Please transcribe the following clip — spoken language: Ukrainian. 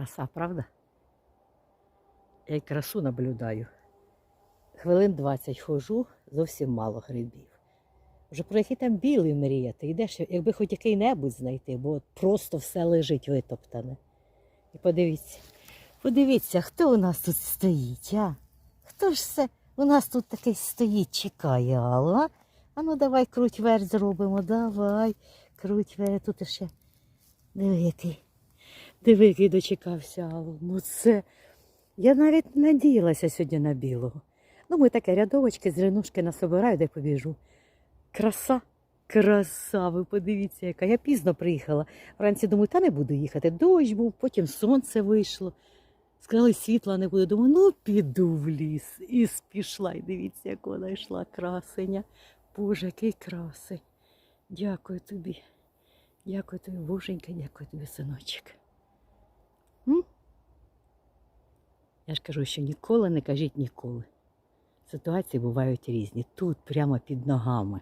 Краса, правда? Я й красу наблюдаю. Хвилин 20 хожу, зовсім мало грибів. Вже про який там білий мріяти. Йдеш, якби хоч який-небудь знайти, бо от просто все лежить витоптане. І подивіться, подивіться, хто у нас тут стоїть, а? Хто ж це у нас тут такий стоїть, чекає, Алло, а? А ну давай круть верть зробимо, давай, круть верть, тут ще. Диви, який. Диви, який дочекався Алло. Ну це. Я навіть надіялася сьогодні на білого. Ну, ми таке рядовочки з ринушки насобираю, де побіжу. Краса, краса, ви подивіться, яка. Я пізно приїхала. Вранці думаю, та не буду їхати. Дощ був, потім сонце вийшло. Сказали, світла не буде. Думаю, ну піду в ліс. І пішла. І дивіться, як вона йшла, красеня. Боже, який красень. Дякую тобі. Дякую тобі, боженька, дякую тобі, синочок. Я ж кажу, що ніколи не кажіть ніколи. Ситуації бувають різні. Тут, прямо під ногами.